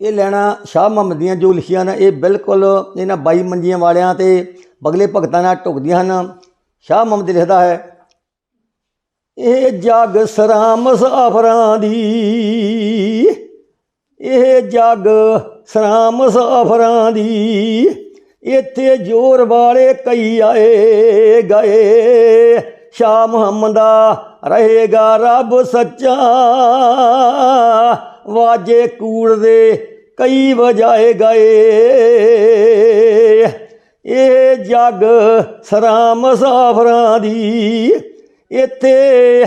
ਇਹ ਲੈਣਾ ਸ਼ਾਹ ਮੁਹੰਮਦ ਦੀਆਂ ਜੋ ਲਿਖੀਆਂ ਨੇ, ਇਹ ਬਿਲਕੁਲ ਇਹਨਾਂ ਬਾਈ ਮੰਜੀਆਂ ਵਾਲਿਆਂ ਤੇ ਬਗਲੇ ਭਗਤਾਂ ਨਾਲ ਢੁਕਦੀਆਂ ਹਨ। ਸ਼ਾਹ ਮੁਹੰਮਦ ਲਿਖਦਾ ਹੈ, ਇਹ ਜਗ ਸਰਾਮ ਮੁਸਾਫਰਾਂ ਦੀ, ਇਹ ਜਗ ਸਰਾਮ ਮੁਸਾਫਰਾਂ ਦੀ, ਇੱਥੇ ਜੋਰ ਵਾਲੇ ਕਈ ਆਏ ਗਏ। ਸ਼ਾਹ ਮੁਹੰਮਦਾ ਰਹੇਗਾ ਰੱਬ ਸੱਚਾ, ਵਾਜੇ ਕੂੜ ਦੇ ਕਈ ਵਜਾਏ ਗਏ। ਇਹ ਜਗ ਸਰਾਮ ਮੁਸਾਫਰਾਂ ਦੀ। ਇੱਥੇ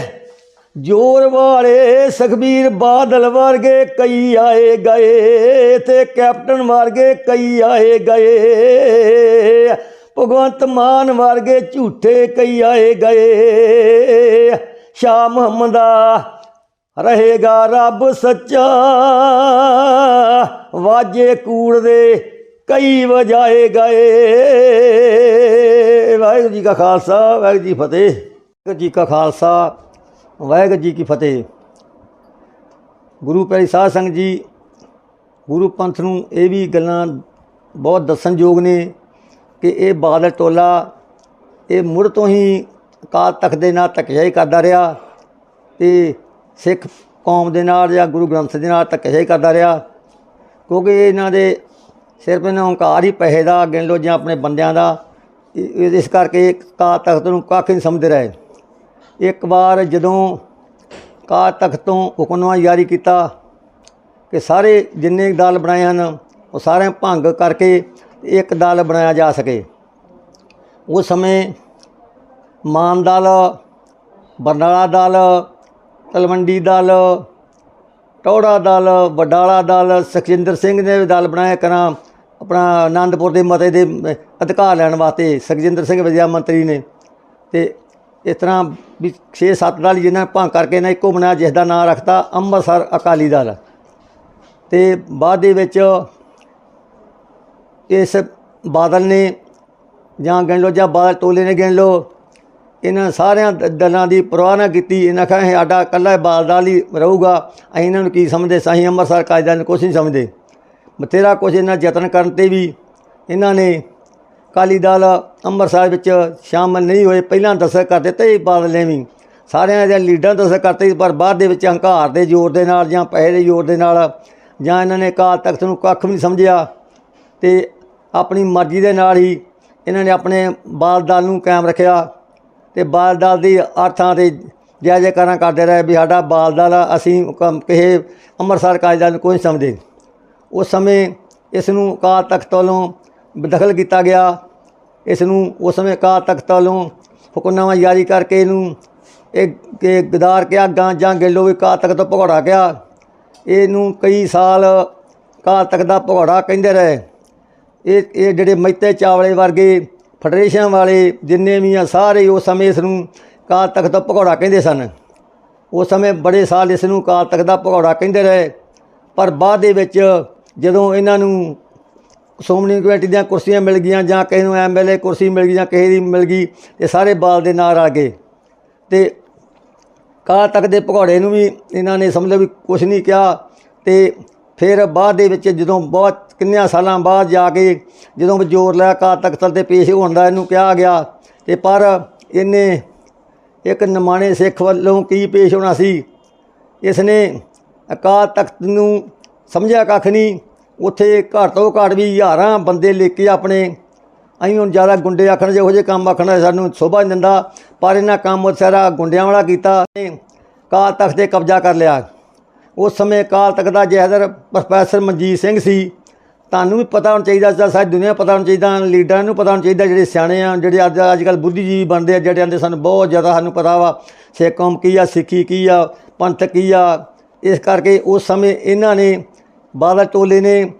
ਜੋਰ ਵਾਲੇ ਸੁਖਬੀਰ ਬਾਦਲ ਵਰਗੇ ਕਈ ਆਏ ਗਏ ਤੇ ਕੈਪਟਨ ਵਰਗੇ ਕਈ ਆਏ ਗਏ। ਭਗਵੰਤ ਮਾਨ ਵਰਗੇ ਝੂਠੇ ਕਈ ਆਏ ਗਏ। ਸ਼ਾਹ ਮੁਹੰਮਦਾ ਰਹੇਗਾ ਰੱਬ ਸੱਚਾ। ਵਾਜੇ ਕੂੜ ਦੇ ਕਈ ਵਜਾਏ ਗਏ। ਵਾਹਿਗੁਰੂ ਜੀ ਕਾ ਖਾਲਸਾ, ਵਾਹਿਗੁਰੂ ਜੀ ਕੀ ਫਤਿਹ। ਵਾਹਿਗੁਰੂ ਜੀ ਕਾ ਖਾਲਸਾ, ਵਾਹਿਗੁਰੂ ਜੀ ਕੀ ਫਤਿਹ। ਗੁਰੂ ਪਿਆਰੀ ਸਾਧ ਸੰਗਤ ਜੀ, ਗੁਰੂ ਪੰਥ ਨੂੰ ਇਹ ਵੀ ਗੱਲਾਂ ਬਹੁਤ ਦੱਸਣਯੋਗ ਨੇ ਕਿ ਇਹ ਬਾਦਲ ਟੋਲਾ, ਇਹ ਮੁੜ ਤੋਂ ਹੀ ਅਕਾਲ ਤਖਤ ਦੇ ਨਾਲ ਧੱਕੇਸ਼ਾਹੀ ਕਰਦਾ ਰਿਹਾ ਤੇ ਸਿੱਖ ਕੌਮ ਦੇ ਨਾਲ ਜਾਂ ਗੁਰੂ ਗ੍ਰੰਥ ਦੇ ਨਾਲ ਧੱਕੇਸ਼ਾਹੀ ਕਰਦਾ ਰਿਹਾ। ਕਿਉਂਕਿ ਇਹਨਾਂ ਦੇ ਸਿਰਫ ਇਹਨਾਂ ਹੰਕਾਰ ਹੀ ਪੈਸੇ ਦਾ ਗਿਣ ਲਓ ਜਾਂ ਆਪਣੇ ਬੰਦਿਆਂ ਦਾ। ਇਸ ਕਰਕੇ ਅਕਾਲ ਤਖਤ ਨੂੰ ਕੱਖ ਨਹੀਂ ਸਮਝਦੇ ਰਹੇ। ਇੱਕ ਵਾਰ ਜਦੋਂ ਅਕਾਲ ਤਖਤ ਤੋਂ ਹੁਕਮਨਾਮਾ ਜਾਰੀ ਕੀਤਾ ਕਿ ਸਾਰੇ ਜਿੰਨੇ ਦਲ ਬਣਾਏ ਹਨ, ਉਹ ਸਾਰੇ ਭੰਗ ਕਰਕੇ ਇੱਕ ਦਲ ਬਣਾਇਆ ਜਾ ਸਕੇ। ਉਸ ਸਮੇਂ ਮਾਨ ਦਲ, ਬਰਨਾਲਾ ਦਲ, ਤਲਵੰਡੀ ਦਲ ਟੌੜਾ ਦਲ, ਵਡਾਲਾ ਦਲ, ਸੁਖਜਿੰਦਰ ਸਿੰਘ ਨੇ ਵੀ ਦਲ ਬਣਾਇਆ ਕਰਾਂ, ਆਪਣਾ ਆਨੰਦਪੁਰ ਦੇ ਮਤੇ ਦੇ ਅਧਿਕਾਰ ਲੈਣ ਵਾਸਤੇ, ਸੁਖਜਿੰਦਰ ਸਿੰਘ ਵਿਦਿਆ ਮੰਤਰੀ ਨੇ। ਤੇ ਇਸ ਤਰ੍ਹਾਂ ਵੀ 6-7 ਦਲ ਜਿਨ੍ਹਾਂ ਨੇ ਭੰਗ ਕਰਕੇ ਨਾ ਇੱਕੋ ਬਣਾਇਆ, ਜਿਸ ਦਾ ਨਾਮ ਰੱਖਤਾ ਅੰਮ੍ਰਿਤਸਰ ਅਕਾਲੀ ਦਲ। ਤੇ ਬਾਅਦ ਦੇ ਵਿੱਚ ਇਸ ਬਾਦਲ ਨੇ ਜਾਂ ਗਿਣ ਲਓ ਜਾਂ ਬਾਦਲ ਟੋਲੇ ਨੇ ਗਿਣ ਲਓ ਇਹਨਾਂ ਸਾਰਿਆਂ ਦ- ਦਲਾਂ ਦੀ ਪਰਵਾਹ ਨਾ ਕੀਤੀ। ਇਹਨਾਂ ਕਹੇ ਸਾਡਾ ਇਕੱਲਾ ਬਾਦਲ ਹੀ ਰਹੂਗਾ। ਅਸੀਂ ਇਹਨਾਂ ਨੂੰ ਕੀ ਸਮਝਦੇ? ਸਾਹੀਂ ਅੰਮ੍ਰਿਤਸਰ ਕਾਇਦਾ ਨੂੰ ਕੁਛ ਨਹੀਂ ਸਮਝਦੇ। ਬਥੇਰਾ ਕੁਛ ਇਹਨਾਂ ਯਤਨ ਕਰਨ ਤੇ ਵੀ ਇਹਨਾਂ ਨੇ ਅਕਾਲੀ ਦਲ ਅੰਮ੍ਰਿਤਸਰ ਵਿੱਚ ਸ਼ਾਮਲ ਨਹੀਂ ਹੋਏ। ਪਹਿਲਾਂ ਦਸਤ ਕਰ ਦਿੱਤੇ ਸੀ ਬਾਦਲ ਨੇ ਵੀ। ਸਾਰਿਆਂ ਦੇ ਲੀਡਰਾਂ ਦਸਤ ਕਰਤੇ ਪਰ ਬਾਅਦ ਦੇ ਵਿੱਚ ਹੰਕਾਰ ਦੇ ਜ਼ੋਰ ਦੇ ਨਾਲ ਜਾਂ ਪੈਸੇ ਦੇ ਜ਼ੋਰ ਦੇ ਨਾਲ ਜਾਂ ਇਹਨਾਂ ਨੇ ਅਕਾਲ ਤਖਤ ਨੂੰ ਕੱਖ ਵੀ ਨਹੀਂ ਸਮਝਿਆ ਤੇ ਆਪਣੀ ਮਰਜ਼ੀ ਦੇ ਨਾਲ ਹੀ ਇਹਨਾਂ ਨੇ ਆਪਣੇ ਬਾਲ ਦਲ ਨੂੰ ਕਾਇਮ ਰੱਖਿਆ। ਤੇ ਬਾਲ ਦਲ ਦੀ ਅਰਥਾਂ ਤੇ ਜੈ ਜੈਕਾਰਾਂ ਕਰਦੇ ਰਹੇ ਵੀ ਸਾਡਾ ਬਾਲ ਦਲ ਆ, ਅਸੀਂ ਕ- ਕਿਸੇ ਅੰਮ੍ਰਿਤਸਰ ਕਾਜ ਦਲ ਨੂੰ ਕੋਈ ਨਹੀਂ ਸਮਝਦੇ। ਉਸ ਸਮੇਂ ਇਸ ਨੂੰ ਅਕਾਲ ਤਖਤ ਵੱਲੋਂ ਦਖਲ ਕੀਤਾ ਗਿਆ। ਇਸ ਨੂੰ ਉਸ ਸਮੇਂ ਅਕਾਲ ਤਖਤ ਵੱਲੋਂ ਹੁਕਮਨਾਮਾ ਜਾਰੀ ਕਰਕੇ ਇਹਨੂੰ ਇਹ ਕਿ ਗਦਾਰ ਕਿਹਾ ਗਾਂ ਜਾਂ ਗੇਲੋ ਵੀ ਅਕਾਲ ਤਖਤ ਤੋਂ ਭਗੌੜਾ ਕਿਹਾ। ਇਹਨੂੰ ਕਈ ਸਾਲ ਅਕਾਲ ਤਖਤ ਦਾ ਭਗੌੜਾ ਕਹਿੰਦੇ ਰਹੇ। ਇਹ ਇਹ ਜਿਹੜੇ ਮਹਿਤੇ ਚਾਵਲੇ ਵਰਗੇ ਫੈਡਰੇਸ਼ਨ ਵਾਲੇ ਜਿੰਨੇ ਵੀ ਆ, ਸਾਰੇ ਉਸ ਸਮੇਂ ਇਸ ਨੂੰ ਕਾਲ ਤਖਤ ਦਾ ਭਗੌੜਾ ਕਹਿੰਦੇ ਸਨ। ਉਸ ਸਮੇਂ ਬੜੇ ਸਾਲ ਇਸ ਨੂੰ ਅਕਾਲ ਤਖਤ ਦਾ ਭਗੌੜਾ ਕਹਿੰਦੇ ਰਹੇ। ਪਰ ਬਾਅਦ ਦੇ ਵਿੱਚ ਜਦੋਂ ਇਹਨਾਂ ਨੂੰ ਸ਼੍ਰੋਮਣੀ ਕਮੇਟੀ ਦੀਆਂ ਕੁਰਸੀਆਂ ਮਿਲ ਗਈਆਂ ਜਾਂ ਕਿਸੇ ਨੂੰ ਐਮਐਲਏ ਕੁਰਸੀ ਮਿਲ ਗਈ ਜਾਂ ਕਿਸੇ ਦੀ ਮਿਲ ਗਈ, ਤੇ ਸਾਰੇ ਬਾਲ ਦੇ ਨਾਲ ਰਲ ਗਏ। ਤੇ ਕਾਲ ਤੱਕ ਦੇ ਭਗੌੜੇ ਨੂੰ ਵੀ ਇਹਨਾਂ ਨੇ ਸਮਝ ਲਓ ਵੀ ਕੁਝ ਨਹੀਂ ਕਿਹਾ। ਤੇ ਫਿਰ ਬਾਅਦ ਦੇ ਵਿੱਚ ਜਦੋਂ ਬਹੁਤ ਕਿੰਨਿਆਂ ਸਾਲਾਂ ਬਾਅਦ ਜਾ ਕੇ ਜਦੋਂ ਵੀ ਜ਼ੋਰ ਲਾਇਆ ਕਾਲ ਤਖਤ ਤੇ ਪੇਸ਼ ਹੋਣ ਦਾ ਇਹਨੂੰ ਕਿਹਾ ਗਿਆ ਤੇ ਪਰ ਇਹਨੇ ਇੱਕ ਨਿਮਾਣੇ ਸਿੱਖ ਵੱਲੋਂ ਕੀ ਪੇਸ਼ ਹੋਣਾ ਸੀ ਇਸ ਨੇ ਅਕਾਲ ਤਖਤ ਨੂੰ ਸਮਝਿਆ ਕੱਖ ਨਹੀਂ, ਉੱਥੇ ਘੱਟ ਤੋਂ ਘੱਟ ਵੀ ਹਜ਼ਾਰਾਂ ਬੰਦੇ ਲੈ ਕੇ ਆਪਣੇ ਅਸੀਂ ਹੁਣ ਜ਼ਿਆਦਾ ਗੁੰਡੇ ਆਖਣ ਜਿਹੋ ਜਿਹੇ ਕੰਮ ਆਖਣਾ ਸਾਨੂੰ ਸ਼ੋਭਾ ਦਿੰਦਾ, ਪਰ ਇਹਨਾਂ ਕੰਮ ਸਾਰਾ ਗੁੰਡਿਆਂ ਵਾਲਾ ਕੀਤਾ ਕਾਲ ਤਖਤ ਤੇ ਕਬਜ਼ਾ ਕਰ ਲਿਆ। ਉਸ ਸਮੇਂ ਕਾਲ ਤਖਤ ਦਾ ਜਹਦਰ ਪ੍ਰੋਫੈਸਰ ਮਨਜੀਤ ਸਿੰਘ ਸੀ। ਤੁਹਾਨੂੰ ਵੀ ਪਤਾ ਹੋਣਾ ਚਾਹੀਦਾ ਸੀ, ਸਾਰੀ ਦੁਨੀਆ ਪਤਾ ਹੋਣਾ ਚਾਹੀਦਾ, ਲੀਡਰਾਂ ਨੂੰ ਪਤਾ ਹੋਣਾ ਚਾਹੀਦਾ, ਜਿਹੜੇ ਸਿਆਣੇ ਆ, ਜਿਹੜੇ ਅੱਜ ਅੱਜ ਕੱਲ੍ਹ ਬੁੱਧੀਜੀਵੀ ਬਣਦੇ ਆ, ਜਿਹੜੇ ਆਂਦੇ ਸਾਨੂੰ ਬਹੁਤ ਜ਼ਿਆਦਾ ਸਾਨੂੰ ਪਤਾ ਵਾ, ਸਿੱਖ ਕੌਮ ਕੀ ਆ, ਸਿੱਖੀ ਕੀ ਆ, ਪੰਥ ਕੀ ਆ। ਇਸ ਕਰਕੇ ਉਸ ਸਮੇਂ ਇਹਨਾਂ ਨੇ ਬਾਦਲ ਟੋਲੇ ਨੇ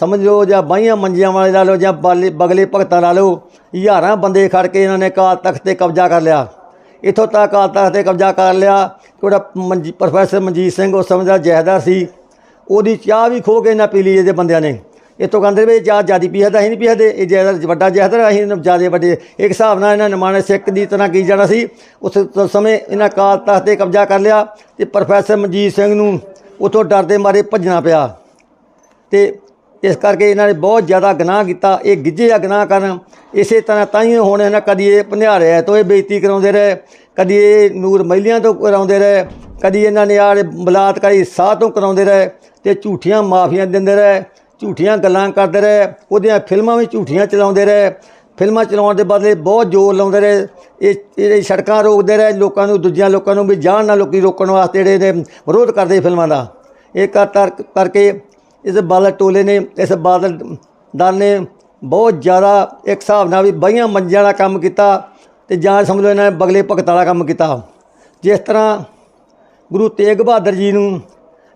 ਸਮਝ ਲਓ ਜਾਂ ਬਾਈਆਂ ਮੰਜੀਆਂ ਵਾਲੇ ਲਾ ਲਓ ਜਾਂ ਬਾਲੇ ਬਗਲੇ ਭਗਤਾਂ ਲਾ ਲਓ, ਹਜ਼ਾਰਾਂ ਬੰਦੇ ਖੜ ਕੇ ਇਹਨਾਂ ਨੇ ਅਕਾਲ ਤਖਤ ਤੇ ਕਬਜ਼ਾ ਕਰ ਲਿਆ। ਇੱਥੋਂ ਤੱਕ ਅਕਾਲ ਤਖਤ ਤੇ ਕਬਜ਼ਾ ਕਰ ਲਿਆ। ਕਿ ਉਹਦਾ ਪ੍ਰੋਫੈਸਰ ਮਨਜੀਤ ਸਿੰਘ, ਉਸ ਸਮੇਂ ਦਾ ਜਹੇਦਾਰ ਸੀ। ਉਹਦੀ ਚਾਹ ਵੀ ਖੋ ਕੇ ਇਹਨਾਂ ਪੀ ਲਈ ਇਹਦੇ ਬੰਦਿਆਂ ਨੇ। ਇਤੋਂ ਕਹਿੰਦੇ ਵੀ ਚਾਹ ਜਿਆਦੀ ਪੀਹਦਾ ਅਸੀਂ ਨਹੀਂ ਪੀਹਦੇ। ਇਹ ਜਹੇਦਾਰ ਵੱਡਾ ਜਹੇਦਾਰ ਅਸੀਂ ਜਿਆਦੇ ਵੱਡੇ। ਇੱਕ ਹਿਸਾਬ ਨਾਲ ਇਹਨਾਂ ਨਿਮਾਣੇ ਸਿੱਖ ਦੀ ਤਰ੍ਹਾਂ ਕੀ ਜਾਣਾ ਸੀ। ਉਸ ਤ- ਸਮੇਂ ਇਹਨਾਂ ਕਾਲ ਤਖਤ ਤੇ ਕਬਜ਼ਾ ਕਰ ਲਿਆ ਤੇ ਪ੍ਰੋਫੈਸਰ ਮਨਜੀਤ ਸਿੰਘ ਨੂੰ ਉਥੋਂ ਡਰਦੇ ਮਾਰੇ ਭੱਜਣਾ ਪਿਆ। ਤੇ ਇਸ ਕਰਕੇ ਇਹਨਾਂ ਨੇ ਬਹੁਤ ਜ਼ਿਆਦਾ ਗੁਨਾਹ ਕੀਤਾ। ਇਹ ਗਿੱਜੇ ਆ ਗੁਨਾਹ ਕਰਨ। ਇਸੇ ਤਰ੍ਹਾਂ ਤਾਂ ਹੀ ਹੁਣ ਇਹਨਾਂ ਕਦੀ ਇਹ ਭਨਿਆਰਿਆ ਤੋਂ ਇਹ ਬੇਇੱਜ਼ਤੀ ਕਰਾਉਂਦੇ ਰਹੇ, ਕਦੀ ਇਹ ਨੂਰ ਮਹਿਲੀਆਂ ਤੋਂ ਕਰਾਉਂਦੇ ਰਹੇ, ਕਦੀ ਇਹਨਾਂ ਨੇ ਆਹ ਬਲਾਤਕਾਰੀ ਸਾਹ ਤੋਂ ਕਰਾਉਂਦੇ ਰਹੇ ਤੇ ਝੂਠੀਆਂ ਮਾਫੀਆਂ ਦਿੰਦੇ ਰਹੇ, ਝੂਠੀਆਂ ਗੱਲਾਂ ਕਰਦੇ ਰਹੇ, ਉਹਦੀਆਂ ਫਿਲਮਾਂ ਵੀ ਝੂਠੀਆਂ ਚਲਾਉਂਦੇ ਰਹੇ। ਫਿਲਮਾਂ ਚਲਾਉਣ ਦੇ ਬਦਲੇ ਬਹੁਤ ਜ਼ੋਰ ਲਾਉਂਦੇ ਰਹੇ। ਇਹ ਇਹ ਸੜਕਾਂ ਰੋਕਦੇ ਰਹੇ, ਲੋਕਾਂ ਨੂੰ, ਦੂਜਿਆਂ ਲੋਕਾਂ ਨੂੰ ਵੀ ਜਾਣ ਨਾ ਲੋਕੀ ਰੋਕਣ ਵਾਸਤੇ ਜਿਹੜੇ ਵਿਰੋਧ ਕਰਦੇ ਫਿਲਮਾਂ ਦਾ। ਇਹ ਕਰ, ਕਰਕੇ ਇਸ ਬਾਦਲ ਟੋਲੇ ਨੇ, ਇਸ ਬਾਦਲ ਦਲ ਨੇ ਬਹੁਤ ਜ਼ਿਆਦਾ ਇੱਕ ਹਿਸਾਬ ਨਾਲ ਵੀ ਬਈਆਂ ਮੰਜਿਆਂ ਵਾਲਾ ਕੰਮ ਕੀਤਾ ਤੇ ਜਾਂ ਸਮਝ ਲਓ ਇਹਨਾਂ ਨੇ ਬਗਲੇ ਭਗਤ ਵਾਲਾ ਕੰਮ ਕੀਤਾ। ਜਿਸ ਤਰ੍ਹਾਂ ਗੁਰੂ ਤੇਗ ਬਹਾਦਰ ਜੀ ਨੂੰ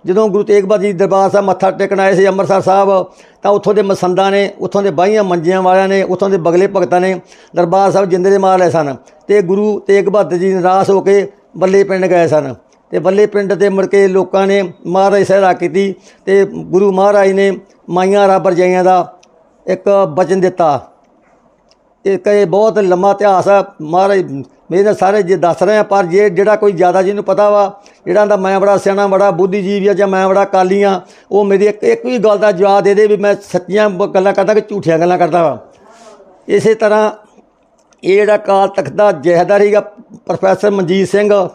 ਜਦੋਂ ਗੁਰੂ ਤੇਗ ਬਹਾਦਰ ਜੀ ਦਰਬਾਰ ਸਾਹਿਬ ਮੱਥਾ ਟੇਕਣ ਆਏ ਸੀ ਅੰਮ੍ਰਿਤਸਰ ਸਾਹਿਬ, ਤਾਂ ਉੱਥੋਂ ਦੇ ਮਸੰਦਾਂ ਨੇ, ਉੱਥੋਂ ਦੇ ਬਾਈਆਂ ਮੰਜਿਆਂ ਵਾਲਿਆਂ ਨੇ, ਉੱਥੋਂ ਦੇ ਬਗਲੇ ਭਗਤਾਂ ਨੇ ਦਰਬਾਰ ਸਾਹਿਬ ਜਿੰਦੇ ਦੇ ਮਾਰ ਲਏ ਸਨ ਤੇ ਗੁਰੂ ਤੇਗ ਬਹਾਦਰ ਜੀ ਨਿਰਾਸ਼ ਹੋ ਕੇ ਬੱਲੇ ਪਿੰਡ ਗਏ ਸਨ। ਤੇ ਬੱਲੇ ਪਿੰਡ ਦੇ ਮੁੜ ਕੇ ਲੋਕਾਂ ਨੇ ਮਹਾਰਾਜ ਸਹਾਇਤਾ ਕੀਤੀ ਤੇ ਗੁਰੂ ਮਹਾਰਾਜ ਨੇ ਮਾਈਆਂ ਰੱਬ ਰਜਾਈਆਂ ਦਾ ਇੱਕ ਬਚਨ ਦਿੱਤਾ। ਇਹ ਕਹੇ ਬਹੁਤ ਲੰਮਾ ਇਤਿਹਾਸ ਆ। ਮਹਾਰਾਜ ਮੇਰੇ ਨਾਲ ਸਾਰੇ ਜੇ ਦੱਸ ਰਹੇ ਆ, ਪਰ ਜੇ ਜਿਹੜਾ ਕੋਈ ਜ਼ਿਆਦਾ ਜਿਹਨੂੰ ਪਤਾ ਵਾ, ਜਿਹੜਾ ਦਾ ਮੈਂ ਬੜਾ ਸਿਆਣਾ, ਬੜਾ ਬੁੱਧੀਜੀਵ ਆ ਜਾਂ ਮੈਂ ਬੜਾ ਕਾਲੀ ਆ, ਉਹ ਮੇਰੀ ਇੱਕ ਇੱਕ ਵੀ ਗੱਲ ਦਾ ਜਵਾਬ ਦੇ ਦੇ ਵੀ ਮੈਂ ਸੱਚੀਆਂ ਬ- ਗੱਲਾਂ ਕਰਦਾ ਕਿ ਝੂਠੀਆਂ ਗੱਲਾਂ ਕਰਦਾ ਵਾ। ਇਸੇ ਤਰ੍ਹਾਂ ਇਹ ਜਿਹੜਾ ਕਾਲ ਤਖਤ ਦਾ ਜ਼ਹਿਦਾਰੀਗਾ ਪ੍ਰੋਫੈਸਰ ਮਨਜੀਤ ਸਿੰਘ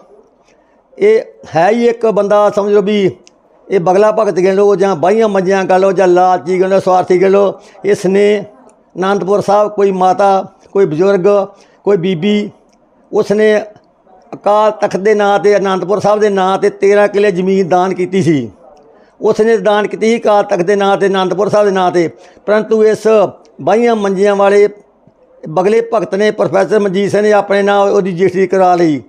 ਇਹ ਹੈ ਹੀ ਇੱਕ ਬੰਦਾ, ਸਮਝ ਲਓ ਵੀ ਇਹ ਬਗਲਾ ਭਗਤ ਗਿਣ ਲਓ ਜਾਂ ਬਾਈਆਂ ਮੰਜੀਆਂ ਕਰ ਲਓ ਜਾਂ ਲਾਲਚੀ ਗਿਣ ਲਓ, ਸਵਾਰਥੀ ਗਿਣ ਲਓ ਇਸ ਨੇ ਅਨੰਦਪੁਰ ਸਾਹਿਬ, ਕੋਈ ਮਾਤਾ, ਕੋਈ ਬਜ਼ੁਰਗ, ਕੋਈ ਬੀਬੀ ਉਸ ਨੇ ਅਕਾਲ ਤਖਤ ਦੇ ਨਾਂ ਤੇ, ਅਨੰਦਪੁਰ ਸਾਹਿਬ ਦੇ ਨਾਂ ਤੇ 13 ਕਿੱਲੇ ਜ਼ਮੀਨ ਦਾਨ ਕੀਤੀ ਸੀ। ਉਸ ਨੇ ਦਾਨ ਕੀਤੀ ਸੀ ਅਕਾਲ ਤਖਤ ਦੇ ਨਾਂ ਤੇ, ਅਨੰਦਪੁਰ ਸਾਹਿਬ ਦੇ ਨਾਂ ਤੇ। ਪਰੰਤੂ ਇਸ ਬਾਈਆਂ ਮੰਜੀਆਂ ਵਾਲੇ ਬਗਲੇ ਭਗਤ ਨੇ ਪ੍ਰੋਫੈਸਰ ਮਨਜੀਤ ਸਿੰਘ ਨੇ ਆਪਣੇ ਨਾਂ ਉਹਦੀ ਰਜਿਸਟਰੀ ਕਰਾ ਲਈ।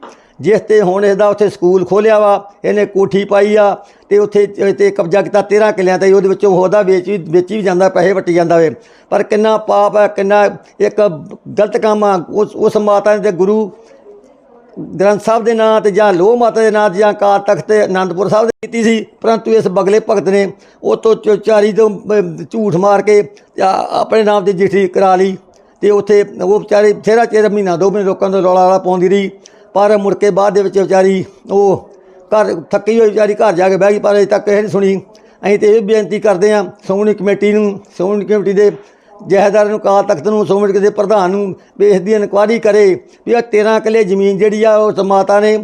ਜਿਸ ਤੇ ਹੁਣ ਇਹਦਾ ਉੱਥੇ ਸਕੂਲ ਖੋਲਿਆ ਵਾ, ਇਹਨੇ ਕੋਠੀ ਪਾਈ ਆ ਤੇ ਉੱਥੇ, ਤੇ ਕਬਜ਼ਾ ਕੀਤਾ 13 ਕਿੱਲਿਆਂ ਤੇ, ਉਹਦੇ ਵਿੱਚੋਂ ਉਹਦਾ ਵੇਚ ਵੀ, ਵੇਚੀ ਵੀ ਜਾਂਦਾ, ਪੈਸੇ ਵਟੀ ਜਾਂਦਾ ਵੇ। ਪਰ ਕਿੰਨਾ ਪਾਪ ਹੈ ਕਿੰਨਾ ਇੱਕ ਗਲਤ ਕੰਮ ਆ, ਉਸ ਉਸ ਮਾਤਾ ਦੇ ਗੁਰੂ ਗ੍ਰੰਥ ਸਾਹਿਬ ਦੇ ਨਾਂ ਤੇ ਜਾਂ ਲੋਹ ਮਾਤਾ ਦੇ ਨਾਂ ਤੇ ਜਾਂ ਕਾਲ ਤਖਤ ਤੇ ਆਨੰਦਪੁਰ ਸਾਹਿਬ ਦੇ ਕੀਤੀ ਸੀ, ਪਰੰਤੂ ਇਸ ਬਗਲੇ ਭਗਤ ਨੇ ਉਹ ਤੋਂ ਚਾਰੀ ਤੋਂ ਝੂਠ ਮਾਰ ਕੇ ਆਪਣੇ ਨਾਮ ਦੀ ਜਿਠੀ ਕਰਾ ਲਈ ਤੇ ਉੱਥੇ ਉਹ ਵਿਚਾਰੇ ਥੇਰਾ ਚਿਰ, ਮਹੀਨਾ ਦੋ ਮਹੀਨੇ ਲੋਕਾਂ ਤੋਂ ਰੌਲਾ ਰੌਲਾ ਪਾਉਂਦੀ ਰਹੀ। ਪਰ ਮੁੜ ਕੇ ਬਾਅਦ ਦੇ ਵਿੱਚ ਵਿਚਾਰੀ ਉਹ ਘਰ ਥੱਕੀ ਹੋਈ ਵਿਚਾਰੀ ਘਰ ਜਾ ਕੇ ਬਹਿ ਗਈ, ਪਰ ਅਜੇ ਤੱਕ ਇਹ ਨਹੀਂ ਸੁਣੀ। ਅਸੀਂ ਤੇ ਇਹ ਬੇਨਤੀ ਕਰਦੇ ਹਾਂ, ਸ਼੍ਰੋਮਣੀ ਕਮੇਟੀ ਨੂੰ, ਸ਼੍ਰੋਮਣੀ ਕਮੇਟੀ ਦੇ ਜਹੇਦਾਰ ਨੂੰ ਕਾਲ ਤਖਤ ਨੂੰ, ਸ਼੍ਰੋਮਣੀ ਕਮੇਟੀ ਦੇ ਪ੍ਰਧਾਨ ਨੂੰ ਵੀ ਇਸ ਦੀ ਇਨਕੁਆਇਰੀ ਕਰੇ ਵੀ ਇਹ 13 ਕਿੱਲੇ ਜ਼ਮੀਨ ਜਿਹੜੀ ਆ, ਉਸ ਮਾਤਾ ਨੇ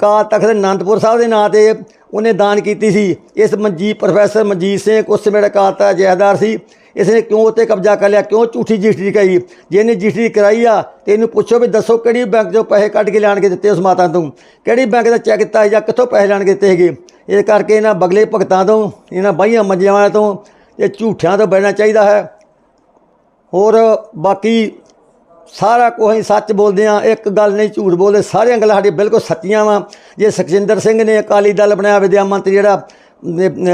ਕਾਲ ਤਖਤ ਅਨੰਦਪੁਰ ਸਾਹਿਬ ਦੇ ਨਾਂ ਤੇ ਉਹਨੇ ਦਾਨ ਕੀਤੀ ਸੀ। ਇਸ ਮਨਜੀਤ, ਪ੍ਰੋਫੈਸਰ ਮਨਜੀਤ ਸਿੰਘ ਉਸ ਸਮੇਂ ਦਾ ਕਾਲ ਤਖਤ ਜਹੇਦਾਰ ਸੀ। ਇਸ ਨੇ ਕਿਉਂ ਉੱਤੇ ਕਬਜ਼ਾ ਕਰ ਲਿਆ? ਕਿਉਂ ਝੂਠੀ ਰਜਿਸਟਰੀ ਕਰਾਈ ਜੇ ਇਹਨੇ ਰਜਿਸਟਰੀ ਕਰਾਈ ਆ, ਤੇ ਇਹਨੂੰ ਪੁੱਛੋ ਵੀ ਦੱਸੋ ਕਿਹੜੀ ਬੈਂਕ ਚੋਂ ਪੈਸੇ ਕੱਢ ਕੇ ਲਿਆਣ ਕੇ ਦਿੱਤੇ ਉਸ ਮਾਤਾ ਤੋਂ ਕਿਹੜੀ ਬੈਂਕ ਦਾ ਚੈੱਕ ਦਿੱਤਾ ਜਾਂ ਕਿੱਥੋਂ ਪੈਸੇ ਲੈਣ ਕੇ ਦਿੱਤੇ ਹੈਗੇ ਇਹ ਕਰਕੇ ਇਹਨਾਂ ਬਗਲੇ ਭਗਤਾਂ ਤੋਂ, ਇਹਨਾਂ ਬਾਈਆਂ ਮੰਜਿਆਂ ਵਾਲਿਆਂ ਤੋਂ ਇਹ ਝੂਠਿਆਂ ਤੋਂ ਬਚਣਾ ਚਾਹੀਦਾ ਹੈ। ਹੋਰ ਬਾਕੀ ਸਾਰਾ ਕੁਝ ਅਸੀਂ ਸੱਚ ਬੋਲਦੇ ਆ ਇੱਕ ਗੱਲ ਨਹੀਂ ਝੂਠ ਬੋਲਦੇ, ਸਾਰੀਆਂ ਗੱਲਾਂ ਸਾਡੀਆਂ ਬਿਲਕੁਲ ਸੱਚੀਆਂ ਵਾ। ਜੇ ਸੁਖਜਿੰਦਰ ਸਿੰਘ ਨੇ ਅਕਾਲੀ ਦਲ ਬਣਾਇਆ, ਵਿਦਿਆ ਮੰਤਰੀ ਜਿਹੜਾ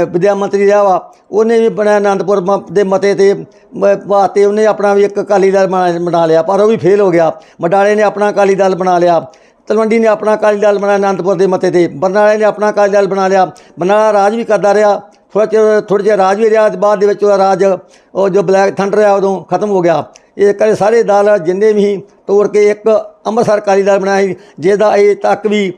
ਵਿਦਿਆ ਮੰਤਰੀ ਰਿਹਾ ਵਾ, ਉਹਨੇ ਵੀ ਬਣਾਇਆ ਆਨੰਦਪੁਰ ਮ- ਦੇ ਮਤੇ ਤੇ, ਮ- ਵਾਸਤੇ ਉਹਨੇ ਆਪਣਾ ਵੀ ਇੱਕ ਅਕਾਲੀ ਦਲ ਬਣਾ ਬਣਾ ਲਿਆ, ਪਰ ਉਹ ਵੀ ਫੇਲ ਹੋ ਗਿਆ। ਮਡਾਲੇ ਨੇ ਆਪਣਾ ਅਕਾਲੀ ਦਲ ਬਣਾ ਲਿਆ, ਤਲਵੰਡੀ ਨੇ ਆਪਣਾ ਅਕਾਲੀ ਦਲ ਬਣਾਇਆ ਆਨੰਦਪੁਰ ਦੇ ਮਤੇ ਤੇ, ਬਰਨਾਲੇ ਨੇ ਆਪਣਾ ਅਕਾਲੀ ਦਲ ਬਣਾ ਲਿਆ, ਬਰਨਾਲਾ ਰਾਜ ਵੀ ਕਰਦਾ ਰਿਹਾ। ਥੋੜ੍ਹਾ ਚਿਰ ਥੋੜ੍ਹਾ ਜਿਹਾ ਰਾਜ ਵੀ ਰਿਹਾ, ਤੇ ਬਾਅਦ ਦੇ ਵਿੱਚ ਉਹਦਾ ਰਾਜ, ਉਹ ਜੋ ਬਲੈਕ ਥੰਡਰ ਆ, ਉਦੋਂ ਖਤਮ ਹੋ ਗਿਆ। ਇਹ ਕਰੇ ਸਾਰੇ ਦਲ ਜਿੰਨੇ ਵੀ ਤੋੜ ਕੇ ਇੱਕ ਅੰਮ੍ਰਿਤਸਰ ਅਕਾਲੀ ਦਲ ਬਣਾਇਆ ਸੀ, ਜਿਹਦਾ ਅਜੇ ਤੱਕ ਵੀ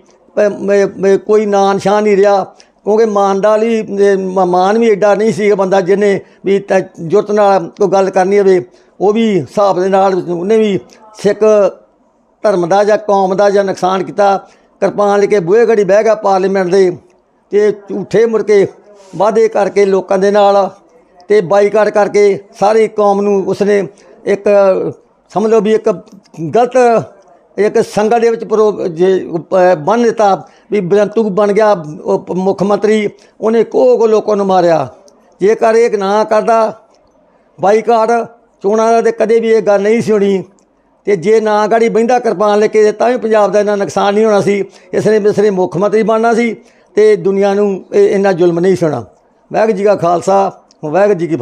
ਕੋਈ ਨਾਂ ਨਿਸ਼ਾਨ ਨਹੀਂ ਰਿਹਾ। ਕਿਉਂਕਿ ਮਾਨ ਦਾ ਲਈ ਮ- ਮਾਨ ਵੀ ਐਡਾ ਨਹੀਂ ਸੀ ਬੰਦਾ ਜਿਹਨੇ ਵੀ ਤ- ਜੁਰਤ ਨਾਲ ਕੋਈ ਗੱਲ ਕਰਨੀ ਹੋਵੇ, ਉਹ ਵੀ ਹਿਸਾਬ ਦੇ ਨਾਲ ਉਹਨੇ ਵੀ ਸਿੱਖ ਧਰਮ ਦਾ ਜਾਂ ਕੌਮ ਦਾ ਜਾਂ ਨੁਕਸਾਨ ਕੀਤਾ। ਕਿਰਪਾਨ ਲੈ ਕੇ ਬੂਹੇ ਘੜੀ ਬਹਿ ਗਿਆ ਪਾਰਲੀਮੈਂਟ ਦੇ, ਤੇ ਝੂਠੇ ਮੁੜ ਕੇ ਵਾਅਦੇ ਕਰਕੇ ਲੋਕਾਂ ਦੇ ਨਾਲ ਤੇ ਬਾਈਕਾਟ ਕਰਕੇ ਸਾਰੀ ਕੌਮ ਨੂੰ ਉਸਨੇ ਇੱਕ, ਸਮਝ ਲਓ ਵੀ ਇੱਕ ਗਲਤ, ਇੱਕ ਸੰਗਤ ਦੇ ਵਿੱਚ ਪ੍ਰੋ, ਜੇ ਬੰਨ ਦਿੱਤਾ ਵੀ ਬਰੰਤੂ ਬਣ ਗਿਆ ਮੁੱਖ ਮੰਤਰੀ, ਉਹਨੇ ਕੋਹ ਕੋ ਲੋਕਾਂ ਨੂੰ ਮਾਰਿਆ। ਜੇਕਰ ਇਹ ਨਾ ਕਰਦਾ, ਬਾਈਕਾਟ ਚੋਣਾਂ ਦਾ ਤੇ ਕਦੇ ਵੀ ਇਹ ਗੱਲ ਨਹੀਂ ਸੀ ਹੋਣੀ। ਤੇ ਜੇ ਨਾ ਗਾੜੀ ਬਹਿੰਦਾ ਕਿਰਪਾਨ ਲੈ ਕੇ, ਤਾਂ ਵੀ ਪੰਜਾਬ ਦਾ ਇੰਨਾ ਨੁਕਸਾਨ ਨਹੀਂ ਹੋਣਾ ਸੀ। ਇਸ ਨੇ ਇਸ ਨੇ ਮੁੱਖ ਮੰਤਰੀ ਬਣਨਾ ਸੀ। ਤੇ ਦੁਨੀਆ ਨੂੰ ਇਹ ਇੰਨਾ ਜ਼ੁਲਮ ਨਹੀਂ ਸੀ ਵਾਹਿਗੁਰੂ ਜੀ ਕਾ ਖਾਲਸਾ, ਵਾਹਿਗੁਰੂ ਜੀ ਕੀ